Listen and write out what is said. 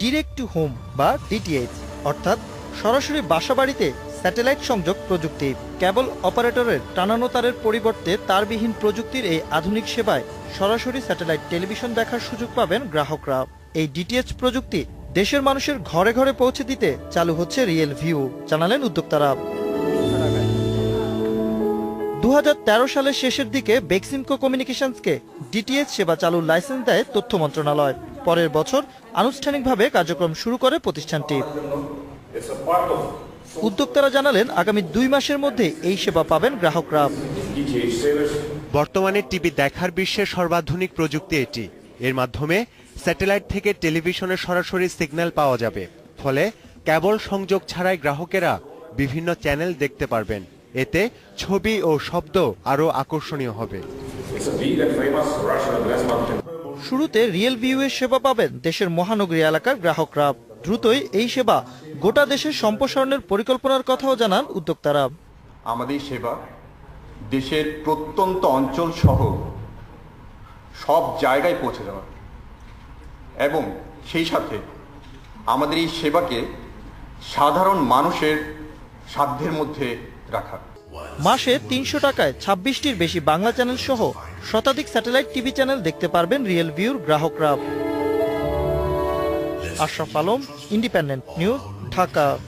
Direct to home বা DTH অর্থাৎ সরাসরি বাসাবাড়িতে স্যাটেলাইট সংযোগ প্রযুক্তি। কেবল অপারেটরের টানানো তারের পরিবর্তে তারবিহীন প্রযুক্তির এই আধুনিক সেবায় সরাসরি স্যাটেলাইট টেলিভিশন দেখার সুযোগ পাবেন গ্রাহকরা। এই ডিটিএইচ প্রযুক্তি দেশের মানুষের ঘরে ঘরে পৌঁছে দিতে চালু হচ্ছে রিয়েল ভিউ জানালেন উদ্যোক্তারা। দু হাজার তেরো সালের শেষের দিকে বেক্সিমকো কমিউনিকেশনসকে ডিটিএইচ সেবা চালুর লাইসেন্স দেয় তথ্য মন্ত্রণালয়। পরের বছর আনুষ্ঠানিকভাবে কার্যক্রম শুরু করে প্রতিষ্ঠানটি। উদ্যোক্তারা জানালেন, আগামী দুই মাসের মধ্যে এই সেবা পাবেন গ্রাহকরা। বর্তমানে টিভি দেখার বিশ্বের সর্বাধুনিক প্রযুক্তি এটি। এর মাধ্যমে স্যাটেলাইট থেকে টেলিভিশনে সরাসরি সিগন্যাল পাওয়া যাবে। ফলে কেবল সংযোগ ছাড়াই গ্রাহকেরা বিভিন্ন চ্যানেল দেখতে পারবেন। এতে ছবি ও শব্দ আরও আকর্ষণীয় হবে। শুরুতে রিয়েল ভিউ এর সেবা পাবেন দেশের মহানগরী এলাকার গ্রাহকরা। দ্রুতই এই সেবা গোটা দেশের সম্প্রসারণের পরিকল্পনার কথাও জানান উদ্যোক্তারা। আমাদের সেবা দেশের প্রত্যন্ত অঞ্চল সহ সব জায়গায় পৌঁছে দেওয়া। এবং সেই সাথে আমাদের এই সেবাকে সাধারণ মানুষের সাধ্যের মধ্যে রাখা। মাসে তিনশো টাকায় ছাব্বিশটির বেশি বাংলা চ্যানেল সহ শতাধিক স্যাটেলাইট টিভি চ্যানেল দেখতে পারবেন রিয়েল ভিউর গ্রাহকরা। Ashraf Alam independent news Dhaka.